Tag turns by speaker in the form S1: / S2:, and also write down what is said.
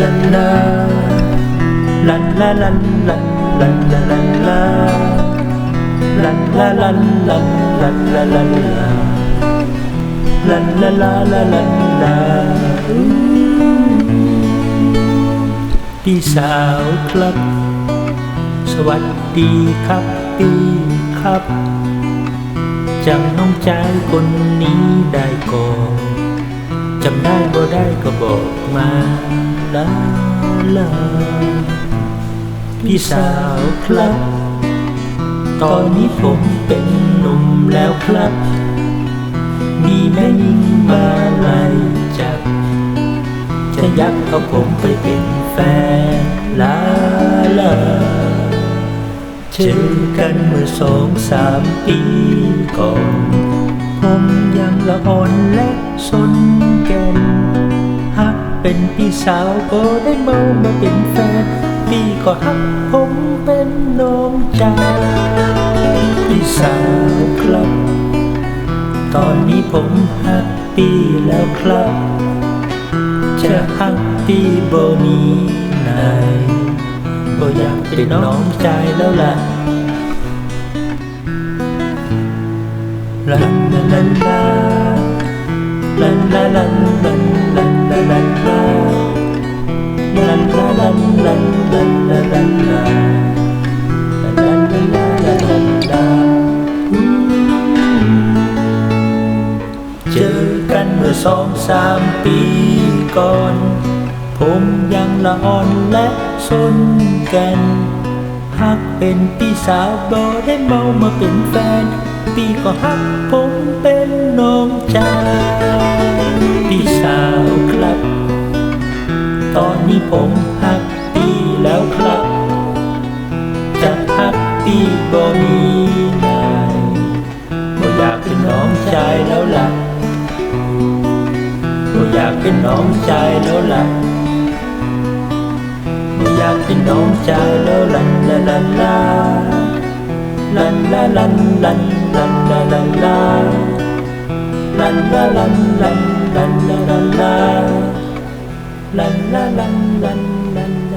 S1: ลันลันลันลันลันลาลันลาลันลันลันลาลันลาลันลาลาลาลันลาพี่สาวครับ สวัสดีครับพี่ครับจำน้องใจคนนี้ได้ก่อน จำได้บ่ได้ก็บอกมาลาลาพี่สาวครับ ตอนนี้ผมเป็นหนุ่มแล้วครับ มีแม่ยิ่งมาไล่จับ จะยักเอาผมไปเป็นแฟนลาลาเจอกันเมื่อสองสามปีก่อน ผมยังละอ่อนและสน เป็นพี่สาวก็ได้เมามาเป็นแฟน พี่ก็ฮักผมเป็นน้องชายพี่สาวครับ ตอนนี้ผมฮักพี่แล้วครับ จะฮักพี่บ่มีไหนก็อยากเป็นน้องใจแล้วล่ะลันลาลันลาลันลาลันลันลันลา ลันลาลันลันลันลาลันลาลันลันลันเจอกันเมื่อสองสามปีก่อน ผมยังละอ่อนและสนกันฮักเป็นพี่สาวบ่ได้เมามาเป็นแฟน พี่ก็ฮักผมเป็นน้องชายพี่สาวครับ ตอนนี้ผม แล้วครับ จะฮักพี่บ่มีนายบ่อยากเป็นน้องชายแล้วล่ะบ่อยากเป็นน้องชายแล้วล่ะบ่อยากเป็นน้องชายแล้วลันลาลาลาลันลาลันลันลันลาลาลาลันลาลันลันลันลาลันลา la la la la la